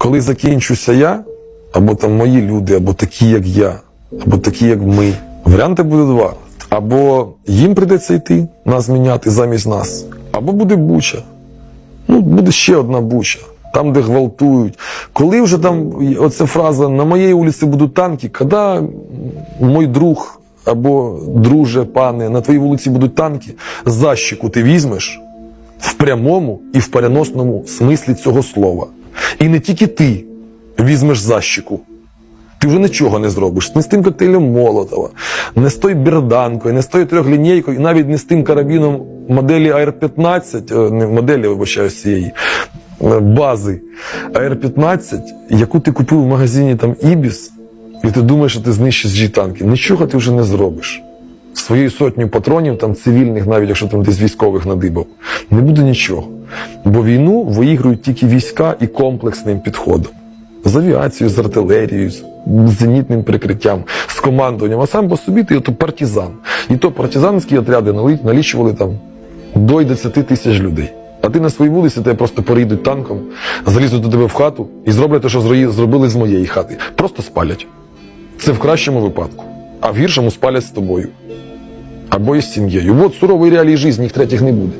коли закінчуся я, або там мої люди, або такі, як я, або такі, як ми, варіанти буде два. Або їм прийдеться йти, нас міняти замість нас, або буде буча. Ну, буде ще одна буча. Там, де гвалтують. Коли вже там оця фраза на моїй вулиці будуть танки, коли мой друг або друже, пане, на твоїй вулиці будуть танки, защику ти візьмеш в прямому і в переносному смислі цього слова. І не тільки ти візьмеш защику. Ти вже нічого не зробиш. Не з тим коктейлем Молотова, не з тою берданкою, не з тою трьохлінійкою, і навіть не з тим карабіном моделі AR-15, е, не моделі, вибачаю, цієї е, бази AR-15, яку ти купив в магазині там Ібіс, і ти думаєш, що ти знищиш g танки. Нічого ти вже не зробиш. Своєю сотню патронів, там цивільних, навіть якщо там десь військових надибав, не буде нічого. Бо війну виігрують тільки війська і комплексним підходом з авіацією, з артилерією, з зенітним прикриттям, з командуванням. А сам по собі ти ото партизан. І то партизанські отряди налічували там до 10 тисяч людей. А ти на своїй вулиці тебе просто перейдуть танком, залізуть до тебе в хату і зроблять те, що зробили з моєї хати. Просто спалять. Це в кращому випадку. А в гіршому спалять з тобою. Або із сім'єю. От сурової реалії житті, їх третіх не буде.